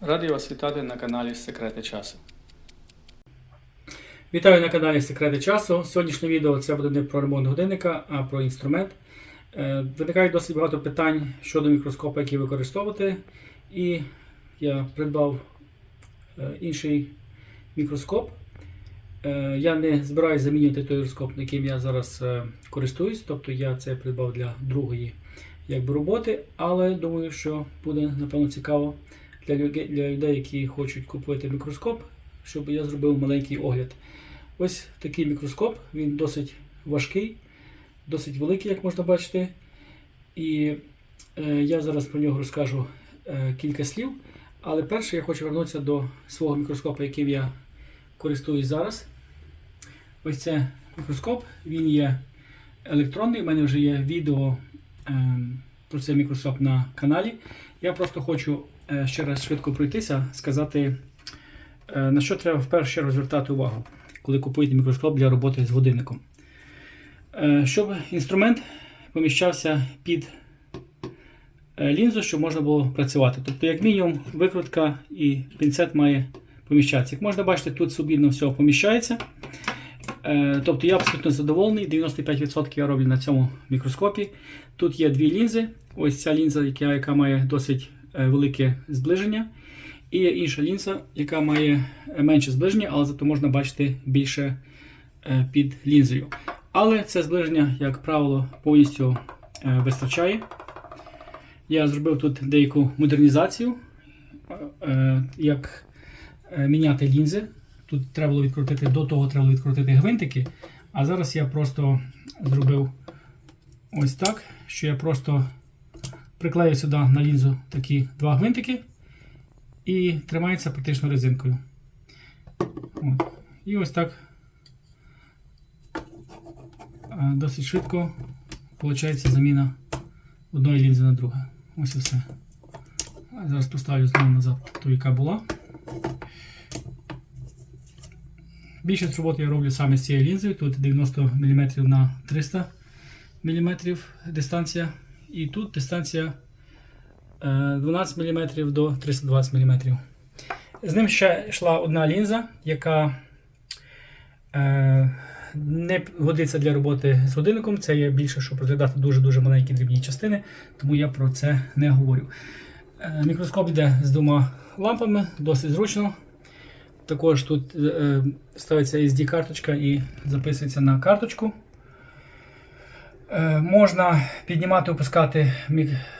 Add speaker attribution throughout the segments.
Speaker 1: Радий вас вітати на каналі Секрети часу.
Speaker 2: Вітаю на каналі Секрети часу. Сьогоднішнє відео це буде не про ремонт годинника, а про інструмент. Е, Виникає досить багато питань щодо мікроскопа, який використовувати. І я придбав е, інший мікроскоп. Е, Я не збираюся замінювати той мікроскоп, яким я зараз користуюсь. Тобто я це придбав для другої якби, роботи, але думаю, що буде напевно цікаво для людей, які хочуть купувати мікроскоп, щоб я зробив маленький огляд. Ось такий мікроскоп, він досить важкий, досить великий, як можна бачити. І е, я зараз про нього розкажу е, кілька слів. Але перше я хочу вернутися до свого мікроскопа, яким я користуюсь зараз. Ось це мікроскоп, він є електронний. У мене вже є відео е, про цей мікроскоп на каналі. Я просто хочу ще раз швидко пройтися, сказати, е, на що треба в першу чергу звертати увагу, коли купуєте мікроскоп для роботи з годинником. Е, Щоб інструмент поміщався під е, лінзу, щоб можна було працювати. Тобто, як мінімум, викрутка і пінцет має поміщатися. Як можна бачити, тут субідно все поміщається. Е, Тобто я абсолютно задоволений. 95% я роблю на цьому мікроскопі. Тут є дві лінзи. Ось ця лінза, яка, яка має досить е, велике зближення. І є інша лінза, яка має е, менше зближення, але зато можна бачити більше е, під лінзою. Але це зближення, як правило, повністю е, вистачає. Я зробив тут деяку модернізацію, е, як е, міняти лінзи. Тут треба було відкрутити, до того треба було відкрутити гвинтики. А зараз я просто зробив ось так, що я просто приклею сюди на лінзу такі два гвинтики і тримається практично резинкою. От. І ось так е, досить швидко виходить заміна одної лінзи на другу. Ось і все. Зараз поставлю знову назад ту, яка була. Більшість роботи я роблю саме з цією лінзою. Тут 90 мм на 300 мм дистанція. І тут дистанція е, 12 мм до 320 мм. З ним ще йшла одна лінза, яка е, не годиться для роботи з годинником. Це є більше, щоб розглядати дуже-дуже маленькі дрібні частини, тому я про це не говорю. Е, Мікроскоп йде з двома лампами, досить зручно. Також тут е, ставиться SD-карточка і записується на карточку. Е, можна піднімати, опускати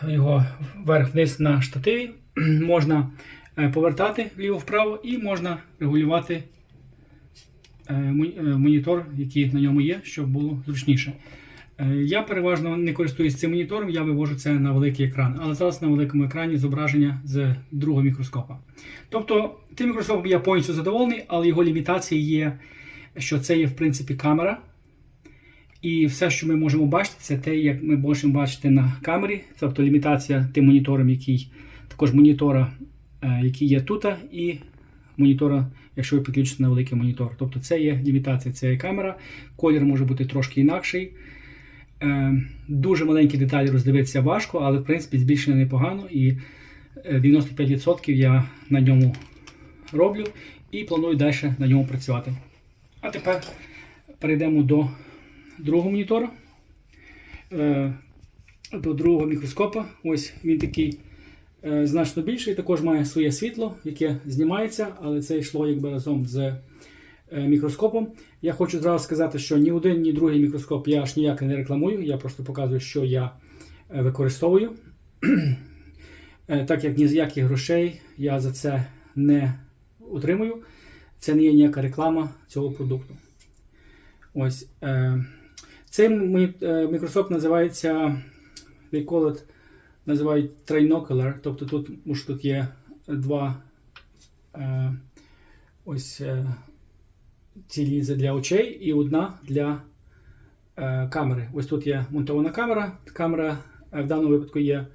Speaker 2: його вверх-вниз на штативі. можна е, повертати вліво-вправо і можна регулювати е, моні- монітор, який на ньому є, щоб було зручніше. Я переважно не користуюсь цим монітором, я вивожу це на великий екран. Але зараз на великому екрані зображення з другого мікроскопа. Тобто, тим мікроскопом я повністю задоволений, але його лімітація є, що це є в принципі камера. І все, що ми можемо бачити, це те, як ми можемо бачити на камері, тобто лімітація тим монітором, який також монітора, е, який є тут, і монітора, якщо ви підключите на великий монітор. Тобто це є лімітація цієї камера. Колір може бути трошки інакший. Е, Дуже маленькі деталі роздивитися важко, але в принципі збільшення непогано. І е, 95% я на ньому роблю і планую далі на ньому працювати. А тепер перейдемо до другого монітора, е, до другого мікроскопа. Ось він такий е, значно більший, також має своє світло, яке знімається, але це йшло якби разом з е, мікроскопом. Я хочу зразу сказати, що ні один, ні другий мікроскоп я аж ніяк не рекламую, я просто показую, що я використовую. Так як ні з яких грошей я за це не утримую, це не є ніяка реклама цього продукту. Ось. Цей моні- е, називається they call it, називають trinocular, тобто тут, уж тут є два е, ось е, ці лінзи для очей і одна для е, камери. Ось тут є монтована камера. Камера е, в даному випадку є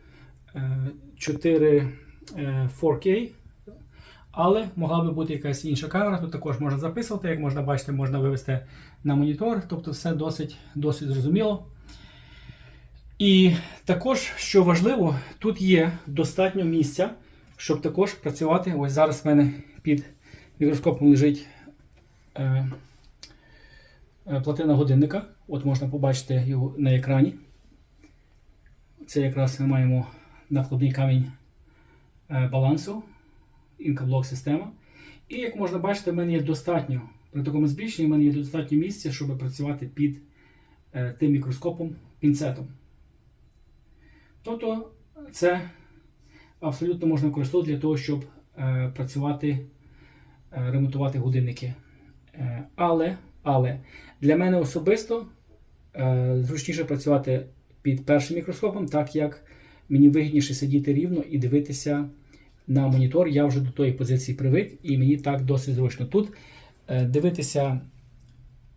Speaker 2: е, 4 е, 4K, але могла би бути якась інша камера. Тут також можна записувати, як можна бачити, можна вивести на монітор. Тобто все досить, досить зрозуміло. І також, що важливо, тут є достатньо місця, щоб також працювати. Ось зараз в мене під мікроскопом лежить е, е, платина годинника. От можна побачити його на екрані. Це якраз ми маємо накладний камінь е, балансу, інкаблок система. І як можна бачити, в мене є достатньо. При такому збільшенні в мене є достатньо місця, щоб працювати під е, тим мікроскопом пінцетом. Тобто це абсолютно можна використовувати для того, щоб е, працювати, е, ремонтувати годинники. Е, але, але для мене особисто е, зручніше працювати під першим мікроскопом, так як мені вигідніше сидіти рівно і дивитися на монітор. Я вже до тої позиції привик, і мені так досить зручно. Тут е, дивитися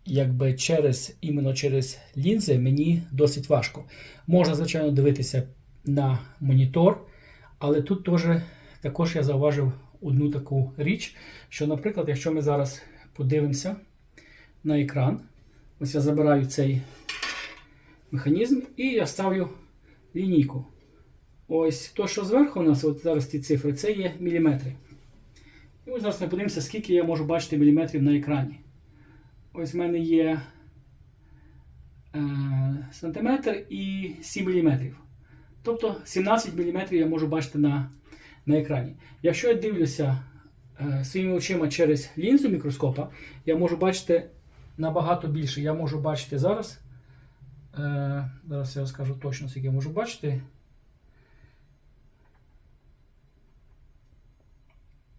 Speaker 2: якби через іменно через лінзи мені досить важко. Можна, звичайно, дивитися на монітор, але тут теж також я зауважив одну таку річ, що, наприклад, якщо ми зараз подивимося на екран, ось я забираю цей механізм і я ставлю лінійку. Ось то, що зверху у нас, от зараз ці цифри, це є міліметри. І ось зараз ми подивимося, скільки я можу бачити міліметрів на екрані. Ось в мене є е, сантиметр і 7 міліметрів. Тобто 17 мм я можу бачити на, на екрані. Якщо я дивлюся е, своїми очима через лінзу мікроскопа, я можу бачити набагато більше. Я можу бачити зараз. Е, зараз я скажу точно, скільки я можу бачити.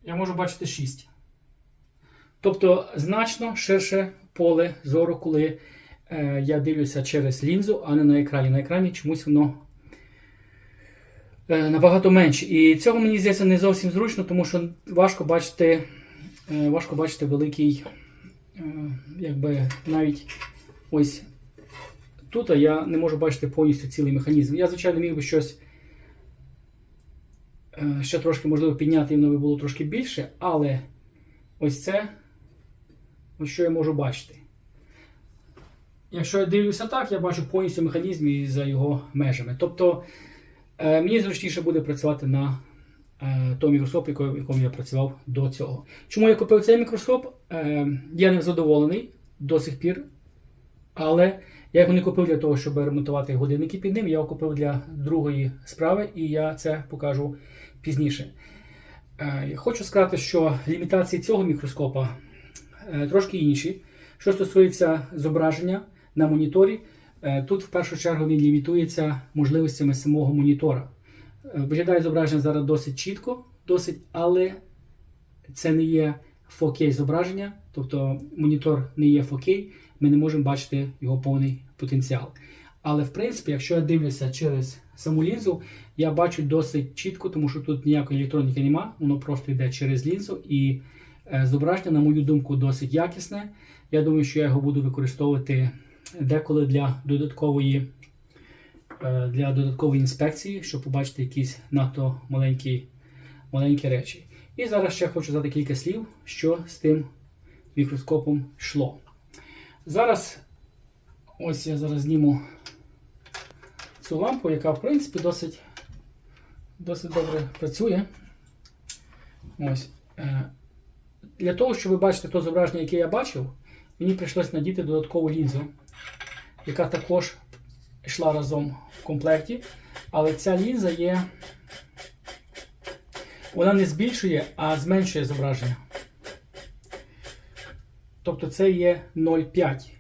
Speaker 2: Я можу бачити 6. Тобто значно ширше поле зору, коли е, я дивлюся через лінзу, а не на екрані. На екрані чомусь воно е, набагато менше. І цього мені здається не зовсім зручно, тому що важко бачити, е, важко бачити великий, е, якби навіть ось тут я не можу бачити повністю цілий механізм. Я, звичайно, міг би щось ще трошки можливо підняти, і воно би було трошки більше, але ось це, ось що я можу бачити. Якщо я дивлюся так, я бачу повністю механізм і за його межами. Тобто е, мені зручніше буде працювати на е, тому мікроскопі, в якому я працював до цього. Чому я купив цей мікроскоп? Е, я не задоволений до сих пір, але я його не купив для того, щоб ремонтувати годинники під ним. Я його купив для другої справи, і я це покажу пізніше. Е, Хочу сказати, що лімітації цього мікроскопа е, трошки інші. Що стосується зображення на моніторі, е, тут в першу чергу він лімітується можливостями самого монітора. Виглядає зображення зараз досить чітко, досить, але це не є 4K зображення, тобто монітор не є 4K, ми не можемо бачити його повний потенціал. Але в принципі, якщо я дивлюся через саму лінзу, я бачу досить чітко, тому що тут ніякої електроніки нема, воно просто йде через лінзу. І е, зображення, на мою думку, досить якісне. Я думаю, що я його буду використовувати деколи для додаткової, е, для додаткової інспекції, щоб побачити якісь надто маленькі, маленькі речі. І зараз ще хочу задати кілька слів, що з тим мікроскопом йшло. Зараз, ось я зараз зніму цю лампу, яка в принципі досить, досить добре працює. Ось. Е, Для того, щоб ви бачите те зображення, яке я бачив, мені прийшлося надіти додаткову лінзу, яка також йшла разом в комплекті. Але ця лінза є. Вона не збільшує, а зменшує зображення. Тобто це є 0,5.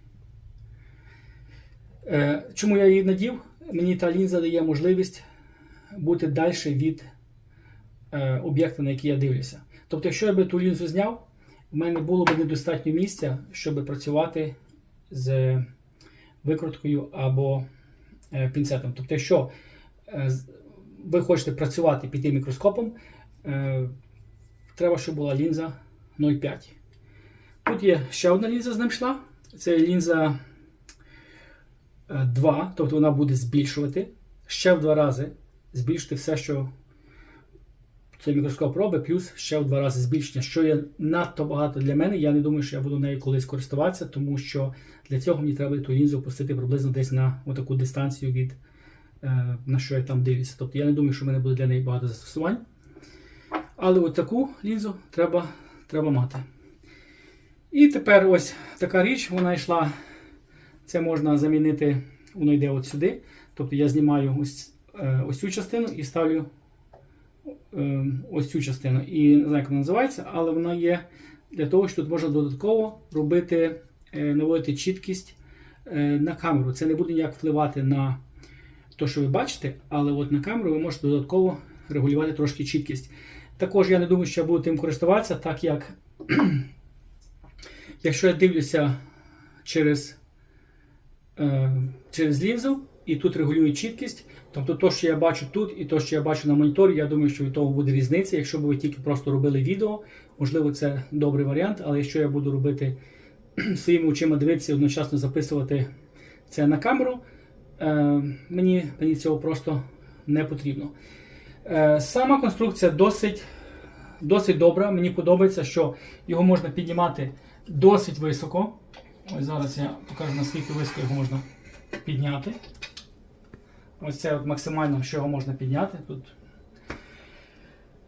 Speaker 2: Е, Чому я її надів? Мені та лінза дає можливість бути далі від е, об'єкта, на який я дивлюся. Тобто, якщо я би ту лінзу зняв, в мене було б недостатньо місця, щоб працювати з викруткою або е, пінцетом. Тобто, якщо ви хочете працювати під тим мікроскопом, треба, щоб була лінза 0,5. Тут є ще одна лінза з ним йшла. Це лінза е, 2, тобто вона буде збільшувати ще в два рази, збільшити все, що цей мікроскоп робить, плюс ще в два рази збільшення, що є надто багато для мене. Я не думаю, що я буду нею колись користуватися, тому що для цього мені треба ту лінзу опустити приблизно десь на таку дистанцію від е, на що я там дивлюся. Тобто я не думаю, що в мене буде для неї багато застосувань. Але от таку лінзу треба, треба мати. І тепер ось така річ, вона йшла. Це можна замінити, воно йде от сюди. Тобто я знімаю ось, е, ось цю частину і ставлю е, ось цю частину. І не знаю, як вона називається, але вона є для того, що тут можна додатково робити, е, наводити чіткість на камеру. Це не буде ніяк впливати на те, що ви бачите, але от на камеру ви можете додатково регулювати трошки чіткість. Також я не думаю, що я буду тим користуватися, так як якщо я дивлюся через, е, через лінзу і тут регулюю чіткість, тобто то, що я бачу тут, і то, що я бачу на моніторі, я думаю, що від того буде різниця. Якщо б ви тільки просто робили відео, можливо, це добрий варіант, але якщо я буду робити своїми очима дивитися і одночасно записувати це на камеру, е, мені, мені цього просто не потрібно. Е, сама конструкція досить, досить добра. Мені подобається, що його можна піднімати досить високо. Ось зараз я покажу, наскільки високо його можна підняти. Ось це от максимально, що його можна підняти. Тут.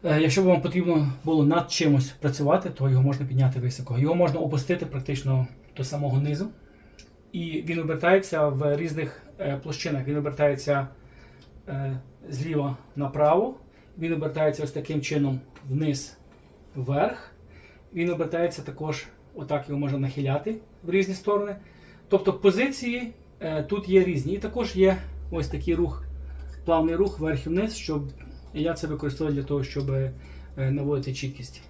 Speaker 2: Е, Якщо вам потрібно було над чимось працювати, то його можна підняти високо. Його можна опустити практично до самого низу. І він обертається в різних е, площинах. Він обертається е, зліва направо, він обертається ось таким чином вниз вверх. Він обертається також, отак його можна нахиляти в різні сторони. Тобто позиції е, тут є різні. І також є ось такий рух, плавний рух вверх і вниз, щоб я це використовую для того, щоб е, наводити чіткість.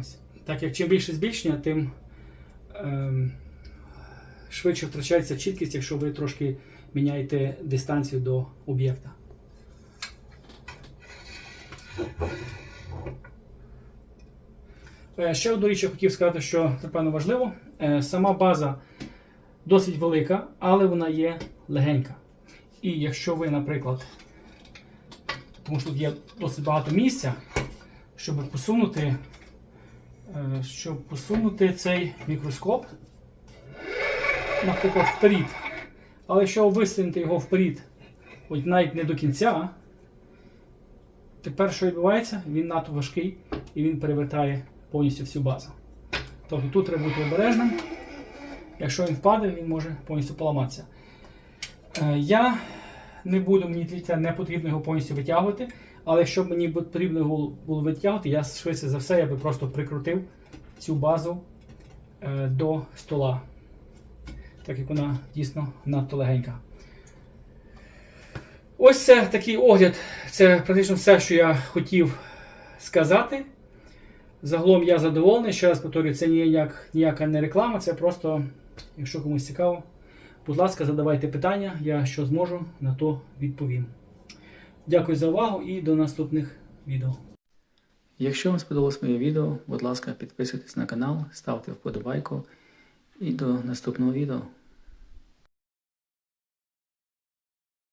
Speaker 2: Ось. Так як чим більше збільшення, тим ем, швидше втрачається чіткість, якщо ви трошки міняєте дистанцію до об'єкта. Е, Ще одну річ я хотів сказати, що напевно важливо. Е, Сама база досить велика, але вона є легенька. І якщо ви, наприклад, тому що тут є досить багато місця, щоб посунути, е, щоб посунути цей мікроскоп, наприклад, вперед. Але якщо висунути його вперед, от навіть не до кінця, тепер що відбувається? Він надто важкий і він перевертає повністю всю базу. Тобто тут треба бути обережним. Якщо він впаде, він може повністю поламатися. Е, Я не буду, мені цього не потрібно його повністю витягувати. Але якщо б мені потрібно його було витягувати, я швидше за все я би просто прикрутив цю базу е, до стола. Так як вона дійсно надто легенька. Ось це такий огляд. Це практично все, що я хотів сказати. Загалом я задоволений. Ще раз повторюю, це ніяк, ніяка не реклама, це просто, якщо комусь цікаво, будь ласка, задавайте питання, я що зможу, на то відповім. Дякую за увагу і до наступних відео.
Speaker 1: Якщо вам сподобалось моє відео, будь ласка, підписуйтесь на канал, ставте вподобайку і до наступного відео.